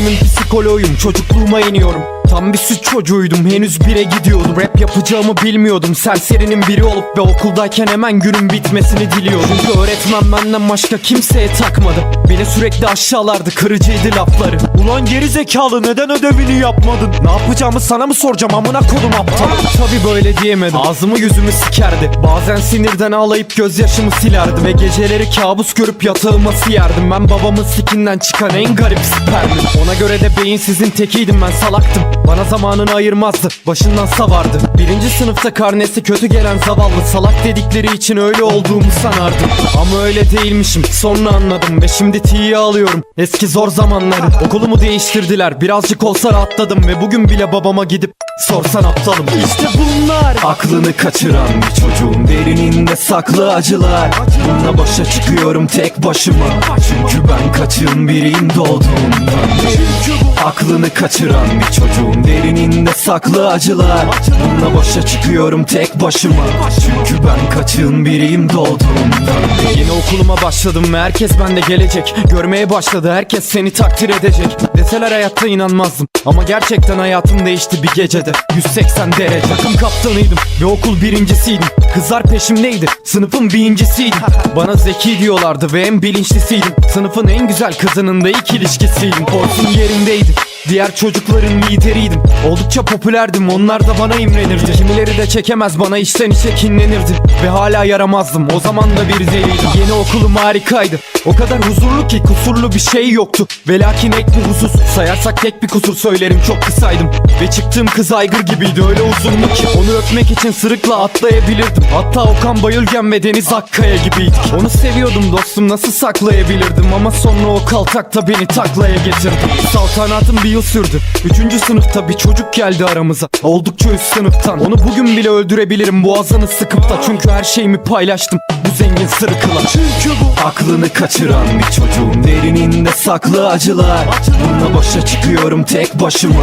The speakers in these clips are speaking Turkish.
dönemimin psikoloğuyum Çocukluğuma iniyorum Tam bir süt çocuğuydum henüz bire gidiyordum. Rap yapacağımı bilmiyordum Serserinin biri olup ve okuldayken hemen günün bitmesini diliyordum. Çünkü öğretmen benden başka kimseye takmadı. Beni sürekli aşağılardı kırıcıydı lafları. Ulan geri zekalı neden ödevini yapmadın? Ne yapacağımı sana mı soracağım? Amına kodum aptal. Tabi böyle diyemedim. Ağzımı yüzümü sikerdi. Bazen sinirden ağlayıp gözyaşımı silerdi Ve geceleri kabus görüp yatağıma siyerdim Ben babamın sikinden çıkan en garip spermim. Ona göre de beyinsizin tekiydim ben salaktım Bana zamanını ayırmazdı başından savardı. Birinci sınıfta karnesi kötü gelen zavallı Salak dedikleri için öyle olduğumu sanardım. Ama öyle değilmişim sonra anladım Ve şimdi tiye alıyorum. Eski zor zamanları Okulumu değiştirdiler birazcık olsa rahatladım Ve bugün bile babama gidip sorsan aptalım. İşte bunlar. Aklını kaçıran bir çocuğun derininde saklı acılar. Bununla başa çıkıyorum tek başıma. Çünkü ben kaçığın biriyim doğduğumdan. Aklını kaçıran bir çocuğun derininde saklı acılar. Bununla başa çıkıyorum tek başıma. Çünkü ben kaçığın biriyim doğduğumdan. Yeni okuluma başladım herkes bende gelecek. Görmeye başladı herkes seni takdir edecek. Deseler hayatta inanmazdım. Ama gerçekten hayatım değişti bir gecede 180 derece. Takım kaptanıydım ve okul birincisiydim. Kızlar peşimdeydi sınıfın birincisiydim. Bana zeki diyorlardı ve en bilinçlisiydim. Sınıfın en güzel kızının da ilk ilişkisiydim. Korsun yerindeydi Diğer çocukların lideriydim. Oldukça popülerdim. Onlar da bana imrenirdi. Kimileri de çekemez. Bana içten içe kinlenirdi. Ve hala yaramazdım. O zaman da bir deliydim. Yeni okulum harikaydı. O kadar huzurlu ki kusurlu bir şey yoktu. Ve lakin ek bir husus. Sayarsak tek bir kusur söylerim. Çok kısaydım. Ve çıktığım kız aygır gibiydi. Öyle uzundu ki Onu öpmek için sırıkla atlayabilirdim. Hatta Okan Bayülgen ve Deniz Akkaya gibiydik. Onu seviyordum dostum. Nasıl saklayabilirdim? Ama sonra o kaltakta beni taklaya getirdi. Saltanatım bir yıl sürdü. Üçüncü sınıfta bir çocuk geldi aramıza. Oldukça üst sınıftan. Onu bugün bile öldürebilirim boğazını sıkıp da. Çünkü her şeyimi paylaştım. Bu zengin sırıkla Çünkü bu Aklını kaçıran bir çocuğun derininde saklı acılar. Bununla başa çıkıyorum tek başıma.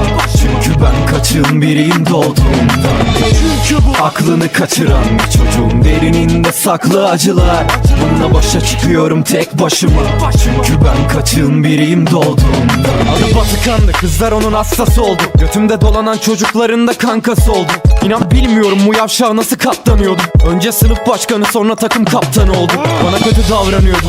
Çünkü ben kaçığın biriyim doğduğumdan. Çünkü bu Aklını kaçıran bir çocuğun derininde saklı acılar. Bununla başa çıkıyorum tek başıma. Çünkü ben kaçığın biriyim doğduğumdan. Adı Batıkan'dı kızlar onun hastası oldu. Götümde dolanan çocukların da kankası oldu. İnan bilmiyorum bu yavşağa nasıl katlanıyordum. Önce sınıf başkanı sonra takım kaptanı oldu. Bana kötü davranıyordu.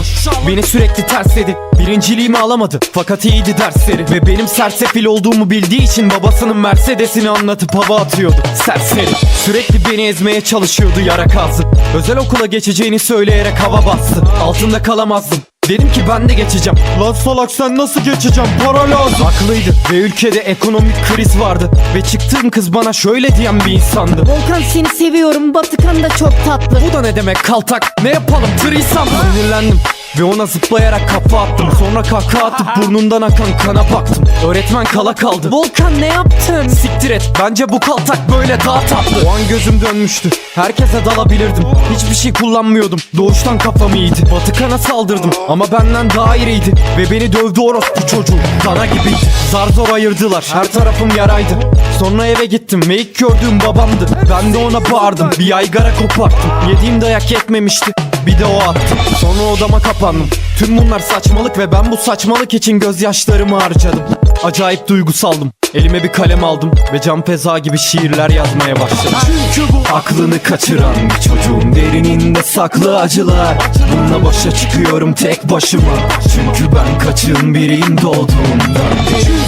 Beni sürekli tersledi Birinciliğimi alamadı fakat iyiydi dersleri. Ve benim sersefil olduğumu bildiği için Babasının Mercedes'ini anlatıp hava atıyordu. Serseri Sürekli beni ezmeye çalışıyordu yara kazdı Özel okula geçeceğini söyleyerek hava bastı. Altında kalamazdım Dedim ki ben de geçeceğim. Lan salak sen nasıl geçeceğim? Para lazım. Haklıydı ve ülkede ekonomik kriz vardı. Ve çıktığım kız bana şöyle diyen bir insandı. Volkan seni seviyorum. Batıkan da çok tatlı. Bu da ne demek kaltak? Ne yapalım? Trisam Sinirlendim ve ona zıplayarak kafa attım. Sonra kahkaha atıp burnundan akan kana baktım. Öğretmen kala kaldı. Volkan ne yaptın? Siktir et. Bence bu kaltak böyle daha tatlı. O an gözüm dönmüştü. Herkese dalabilirdim. Hiçbir şey kullanmıyordum. Doğuştan kafam iyiydi. Batıkan'a saldırdım. Ama benden daha iriydi Ve beni dövdü orospu çocuğu. Dana gibiydi. Zar zor ayırdılar. Her tarafım yaraydı. Sonra eve gittim. Ve ilk gördüğüm babamdı. Ben de ona bağırdım. Bir yaygara koparttım. Yediğim dayak yetmemişti bir de o attı. Sonra odama kapandım. Tüm bunlar saçmalık ve ben bu saçmalık için gözyaşlarımı harcadım. Acayip duygusaldım Elime bir kalem aldım ve cam feza gibi şiirler yazmaya başladım. Çünkü bu Aklını kaçıran bir çocuğun derininde saklı acılar. Bununla başa çıkıyorum tek başıma. Çünkü ben kaçığın biriyim doğduğumdan.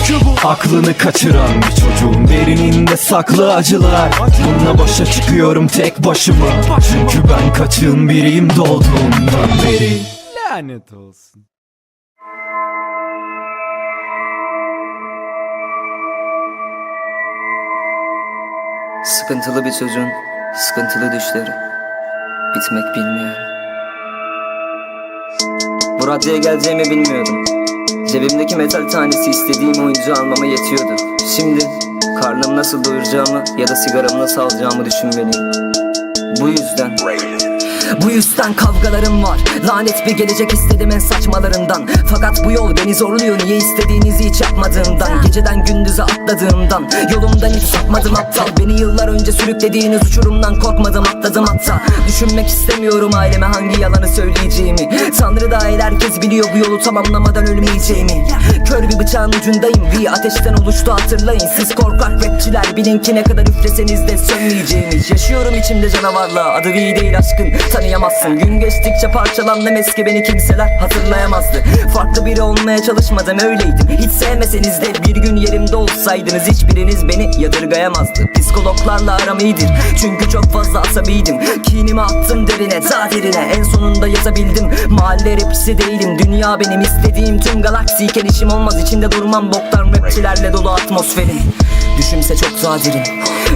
Çünkü bu Aklını kaçıran bir çocuğun derininde saklı acılar. Bununla başa çıkıyorum tek başıma. Çünkü ben kaçığın biriyim doğduğumdan beri. Lanet olsun Sıkıntılı bir çocuğun sıkıntılı düşleri bitmek bilmiyor. Bu raddeye geleceğimi bilmiyordum. Cebimdeki metal tanesi istediğim oyuncu almama yetiyordu. Şimdi karnımı nasıl doyuracağımı ya da sigaramı nasıl alacağımı düşünmeliyim. Bu yüzden Bu yüzden kavgalarım var. Lanet bir gelecek istedim en saçmalarından. Fakat bu yol beni zorluyor Niye istediğinizi hiç yapmadığımdan. Geceden gündüze atladığımdan. Yolumdan hiç sapmadım aptal. Beni yıllar önce sürüklediğiniz uçurumdan korkmadım atladım hatta. Düşünmek istemiyorum aileme hangi yalanı söyleyeceğimi. Tanrı dahil herkes biliyor bu yolu tamamlamadan ölmeyeceğimi. Kör bir bıçağın ucundayım Bir ateşten oluştu hatırlayın. Siz korkak rapçiler bilin ki ne kadar üfleseniz de sönmeyeceğimi. Yaşıyorum içimde canavarla adı V değil aşkın tanıyamazsın. Gün geçtikçe parçalandım eski beni kimseler hatırlayamazdı. Farklı biri olmaya çalışmadım öyleydim. Hiç sevmeseniz de bir gün yerimde olsaydınız Hiçbiriniz beni yadırgayamazdı Psikologlarla aram iyidir. Çünkü çok fazla asabiydim. Kinimi attım derine ta En sonunda yazabildim. Mahalle rapçisi değilim. Dünya benim istediğim tüm galaksiyken işim olmaz. İçinde durmam boktan rapçilerle dolu atmosferin Düşümse çok daha derin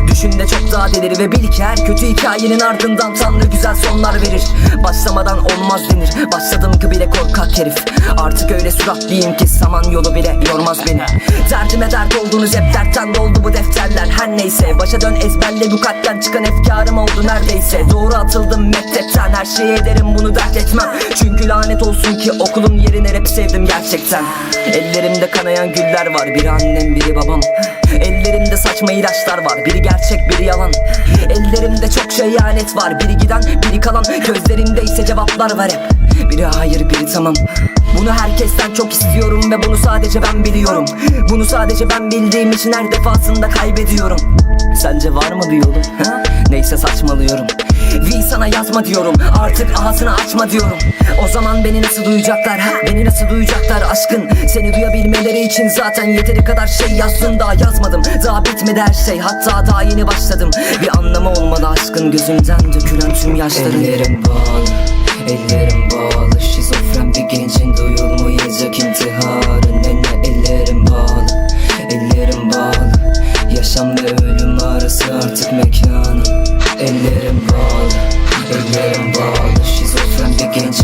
Düşünde çok daha delir ve bil ki her kötü hikayenin ardından Tanrı güzel sonlar verir. Başlamadan olmaz denir. Başladım ki bile korkak herif Artık öyle süratliyim ki saman yolu bile yormaz beni. Derdime dert oldunuz hep dertten doldu bu defterler. Her neyse başa dön ezberle bu kalpten çıkan efkarım oldu neredeyse. Doğru atıldım mektepten her şeye ederim bunu dert etmem. Çünkü lanet olsun ki okulun yerine rap sevdim gerçekten. Ellerimde kanayan güller var biri annem biri babam. Ellerimde saçma ilaçlar var Biri gerçek biri yalan. Ellerimde çok şey ihanet var Biri giden biri kalan. Gözlerimde ise cevaplar var hep. Biri hayır tamam. Bunu herkesten çok istiyorum Ve bunu sadece ben biliyorum. Bunu sadece ben bildiğim için her defasında kaybediyorum. Sence var mı bir yolu? Neyse saçmalıyorum. V sana yazma diyorum. Artık ağzını açma diyorum. O zaman beni nasıl duyacaklar? Ha? Beni nasıl duyacaklar aşkın? Seni duyabilmeleri için zaten yeteri kadar şey yazdım Daha yazmadım. Daha bitmedi her şey. Hatta daha yeni başladım. Bir anlamı olmadı aşkın. Gözümden dökülen tüm yaşların Ellerim bağlı Ellerim bağlı hem de gencin duyulmayacak intiharın Nene ellerim bağlı, ellerim bağlı. Yaşam ve ölüm arası artık mekanım. Ellerim bağlı, ellerim bağlı. Şizofren bir genç